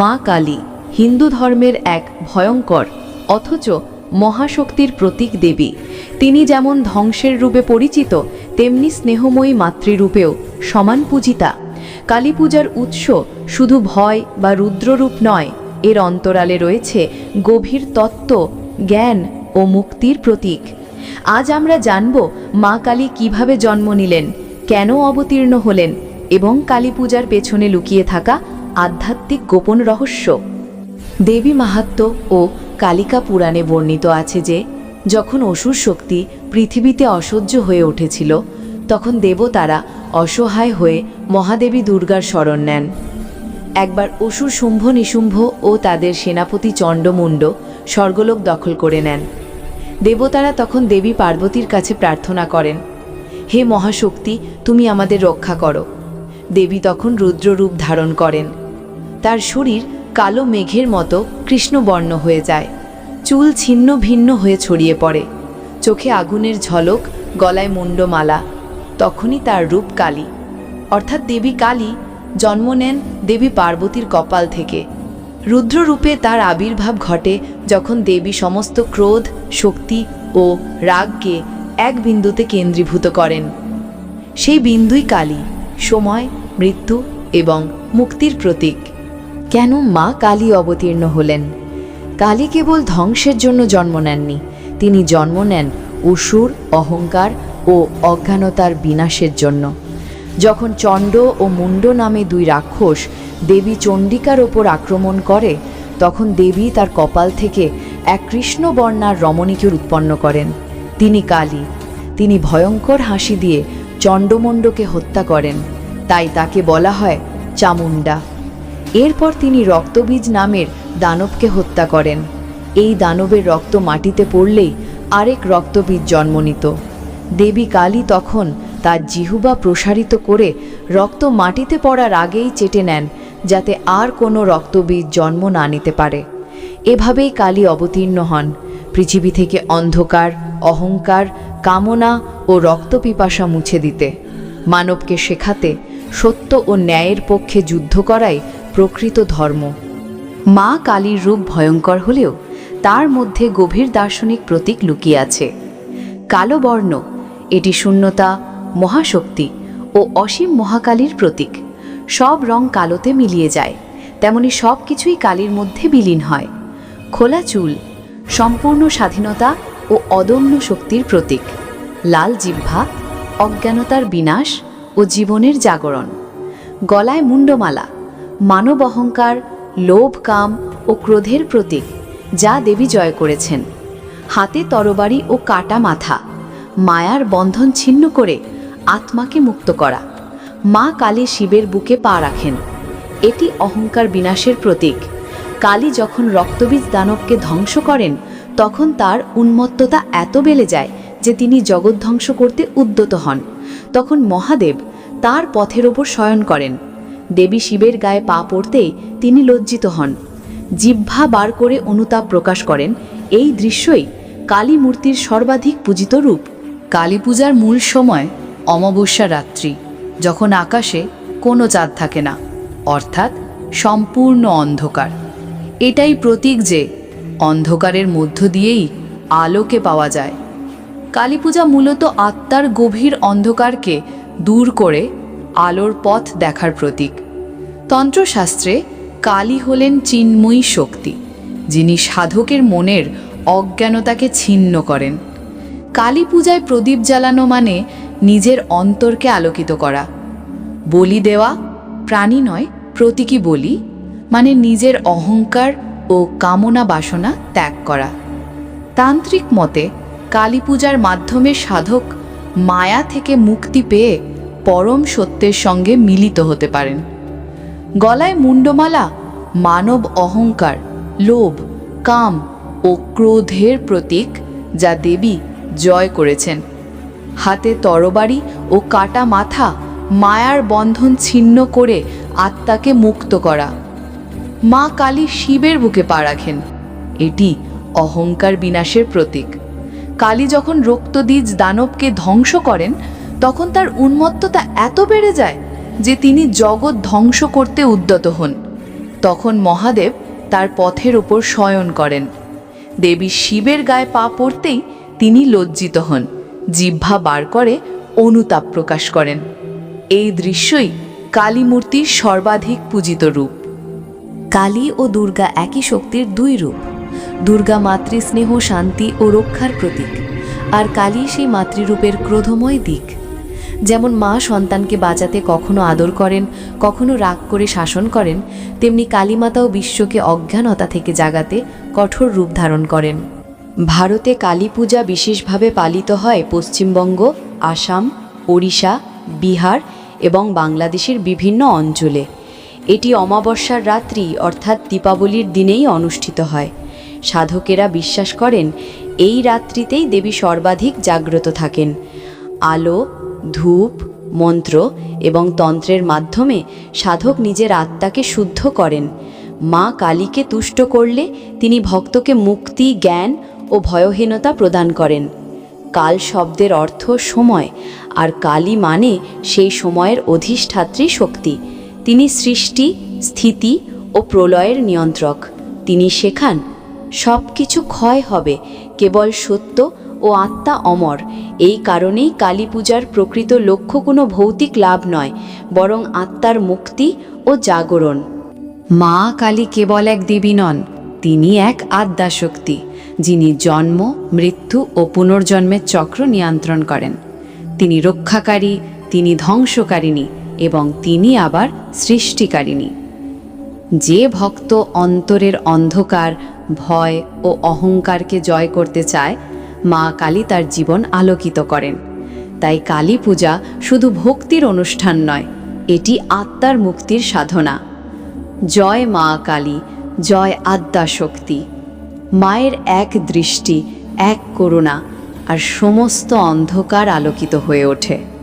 মা কালী হিন্দু ধর্মের এক ভয়ঙ্কর, অথচ মহাশক্তির প্রতীক দেবী। তিনি যেমন ধ্বংসের রূপে পরিচিত, তেমনি স্নেহময়ী মাতৃরূপেও সমান পূজিতা। কালী পূজার উৎস শুধু ভয় বা রুদ্ররূপ নয়, এর অন্তরালে রয়েছে গভীর তত্ত্ব, জ্ঞান ও মুক্তির প্রতীক। আজ আমরা জানব মা কালী কীভাবে জন্ম নিলেন, কেন অবতীর্ণ হলেন এবং কালী পূজার পেছনে লুকিয়ে থাকা আধ্যাত্মিক গোপন রহস্য। দেবী মাহাত্ম্য ও কালিকা পুরাণে বর্ণিত আছে যে, যখন অসুর শক্তি পৃথিবীতে অসহ্য হয়ে উঠেছিল, তখন দেবতারা অসহায় হয়ে মহাদেবী দুর্গার শরণ নেন। একবার অসুর শুম্ভ নিশুম্ভ ও তাদের সেনাপতি চণ্ডমুণ্ড স্বর্গলোক দখল করে নেন। দেবতারা তখন দেবী পার্বতীর কাছে প্রার্থনা করেন, হে মহাশক্তি, তুমি আমাদের রক্ষা করো। দেবী তখন রুদ্ররূপ ধারণ করেন। তার শরীর কালো মেঘের মতো কৃষ্ণবর্ণ হয়ে যায়। চুল ছিন্ন ভিন্ন হয়ে ছড়িয়ে পড়ে। চোখে আগুনের ঝলক, গলায় মুন্ডমালা তখনই তার রূপ কালী। অর্থাৎ দেবী কালী জন্ম নেন দেবী পার্বতীর কপাল থেকে। রুদ্ররূপে তার আবির্ভাব ঘটে যখন দেবী সমস্ত ক্রোধ, শক্তি ও রাগকে এক বিন্দুতে কেন্দ্রীভূত করেন। সেই বিন্দুই কালী। সময়, মৃত্যু এবং মুক্তির প্রতীক। কেন মা কালী অবতীর্ণ হলেন? কালী কেবল ধ্বংসের জন্য জন্ম নেননি, তিনি জন্ম নেন অসুর, অহংকার ও অজ্ঞানতার বিনাশের জন্য। যখন চণ্ড ও মুন্ড নামে দুই রাক্ষস দেবী চণ্ডিকার ওপর আক্রমণ করে, তখন দেবী তার কপাল থেকে এক কৃষ্ণবর্ণার রমণীকে উৎপন্ন করেন। তিনি কালী। তিনি ভয়ঙ্কর হাসি দিয়ে চণ্ডমণ্ডকে হত্যা করেন। তাই তাকে বলা হয় চামুণ্ডা। এরপর তিনি রক্তবীজ নামের দানবকে হত্যা করেন। এই দানবের রক্ত মাটিতে পড়লেই আরেক রক্তবীজ জন্ম নিত। দেবী কালী তখন তার জিহুবা প্রসারিত করে রক্ত মাটিতে পড়ার আগেই চেটে নেন, যাতে আর কোনো রক্তবীজ জন্ম না নিতে পারে। এভাবেই কালী অবতীর্ণ হন। পৃথিবী থেকে অন্ধকার, অহংকার, কামনা ও রক্তপিপাসা মুছে দিতে। মানবকে শেখাতে সত্য ও ন্যায়ের পক্ষে যুদ্ধ করাই প্রকৃত ধর্ম। মা কালীর রূপ ভয়ঙ্কর হলেও তার মধ্যে গভীর দার্শনিক প্রতীক লুকিয়ে আছে। কালো বর্ণ এটি শূন্যতা, মহাশক্তি ও অসীম মহাকালীর প্রতীক। সব রং কালোতে মিলিয়ে যায়, তেমনি সব কিছুই কালীর মধ্যে বিলীন হয়। খোলা চুল, সম্পূর্ণ স্বাধীনতা ও অদম্য শক্তির প্রতীক। লাল জিহ্বা, অজ্ঞানতার বিনাশ ও জীবনের জাগরণ। গলায় মুন্ডমালা মানব অহংকার, লোভ, কাম ও ক্রোধের প্রতীক, যা দেবী জয় করেছেন। হাতে তরবারি ও কাটা মাথা, মায়ার বন্ধন ছিন্ন করে আত্মাকে মুক্ত করা। মা কালী শিবের বুকে পা রাখেন। এটি অহংকার বিনাশের প্রতীক। কালী যখন রক্তবীজ দানবকে ধ্বংস করেন, তখন তার উন্মত্ততা এত বেড়ে যায় যে তিনি জগৎ ধ্বংস করতে উদ্যত হন। তখন মহাদেব তার পথের ওপর শয়ন করেন। দেবী শিবের গায়ে পা পড়তেই তিনি লজ্জিত হন। জিহ্বা বার করে অনুতাপ প্রকাশ করেন। এই দৃশ্যই কালী মূর্তির সর্বাধিক পূজিত রূপ। কালী পূজার মূল সময় অমাবস্যা রাত্রি, যখন আকাশে কোনো চাঁদ থাকে না, অর্থাৎ সম্পূর্ণ অন্ধকার। এটাই প্রতীক যে অন্ধকারের মধ্য দিয়েই আলোকে পাওয়া যায়। কালী পূজা মূলত আত্মার গভীর অন্ধকারকে দূর করে আলোর পথ দেখার প্রতীক। তন্ত্রশাস্ত্রে কালী হলেন চিন্ময়ী শক্তি, যিনি সাধকের মনের অজ্ঞানতাকে ছিন্ন করেন। কালী পূজায় প্রদীপ জ্বালানো মানে নিজের অন্তরকে আলোকিত করা। বলি দেওয়া প্রাণী নয়, প্রতীকী বলি মানে নিজের অহংকার ও কামনা বাসনা ত্যাগ করা। তান্ত্রিক মতে কালী পূজার মাধ্যমে সাধক মায়া থেকে মুক্তি পেয়ে পরম সত্যের সঙ্গে মিলিত হতে পারেন। গলায় মুন্ডমালা মানব অহংকার, লোভ, কাম ও ক্রোধের প্রতীক যা দেবী জয় করেছেন। হাতে তরবারি ও কাটা মাথা মায়ার বন্ধন ছিন্ন করে আত্মাকে মুক্ত করা। মা কালী শিবের বুকে পা রাখেন, এটি অহংকার বিনাশের প্রতীক। কালী যখন রক্তদ্বীজ দানবকে ধ্বংস করেন, তখন তার উন্মত্ততা এত বেড়ে যায় যে তিনি জগৎ ধ্বংস করতে উদ্যত হন। তখন মহাদেব তার পথের ওপর শয়ন করেন। দেবী শিবের গায়ে পা পড়তেই তিনি লজ্জিত হন। জিহ্বা বার করে অনুতাপ প্রকাশ করেন। এই দৃশ্যই কালী মূর্তির সর্বাধিক পূজিত রূপ। কালী ও দুর্গা একই শক্তির দুই রূপ। দুর্গা মাতৃস্নেহ, শান্তি ও রক্ষার প্রতীক। আর কালী সেই মাতৃরূপের ক্রোধময় দিক। যেমন মা সন্তানকে বাঁচাতে কখনো আদর করেন, কখনো রাগ করে শাসন করেন, তেমনি কালীমাতাও বিশ্বকে অজ্ঞানতা থেকে জাগাতে কঠোর রূপ ধারণ করেন। ভারতে কালী পূজা বিশেষভাবে পালিত হয় পশ্চিমবঙ্গ, আসাম, ওড়িশা, বিহার এবং বাংলাদেশের বিভিন্ন অঞ্চলে। এটি অমাবস্যার রাত্রি অর্থাৎ দীপাবলির দিনেই অনুষ্ঠিত হয়। সাধকেরা বিশ্বাস করেন, এই রাত্রিতেই দেবী সর্বাধিক জাগ্রত থাকেন। আলো ধূপ, মন্ত্র এবং তন্ত্রের মাধ্যমে সাধক নিজের আত্মাকে শুদ্ধ করেন। মা কালীকে তুষ্ট করলে তিনি ভক্তকে মুক্তি, জ্ঞান ও ভয়হীনতা প্রদান করেন। কাল শব্দের অর্থ সময়, আর কালী মানে সেই সময়ের অধিষ্ঠাত্রী শক্তি। তিনি সৃষ্টি, স্থিতি ও প্রলয়ের নিয়ন্ত্রক। তিনি শেখান সব কিছু ক্ষয় হবে, কেবল সত্য ও আত্মা অমর। এই কারণেই কালী পূজার প্রকৃত লক্ষ্য কোনো ভৌতিক লাভ নয়, বরং আত্মার মুক্তি ও জাগরণ। মা কালী কেবল এক দেবী নন তিনি এক আদ্যাশক্তি, যিনি জন্ম, মৃত্যু ও পুনর্জন্মের চক্র নিয়ন্ত্রণ করেন। তিনি রক্ষাকারী, তিনি ধ্বংসকারিণী এবং তিনি আবার সৃষ্টিকারিণী। যে ভক্ত অন্তরের অন্ধকার, ভয় ও অহংকারকে জয় করতে চায় মা কালী তার জীবন আলোকিত করেন। তাই কালী পূজা শুধু ভক্তির অনুষ্ঠান নয়, এটি আত্মার মুক্তির সাধনা। জয় মা কালী, জয় আদ্যা শক্তি। মায়ের এক দৃষ্টি, এক করুণা, আর সমস্ত অন্ধকার আলোকিত হয়ে ওঠে।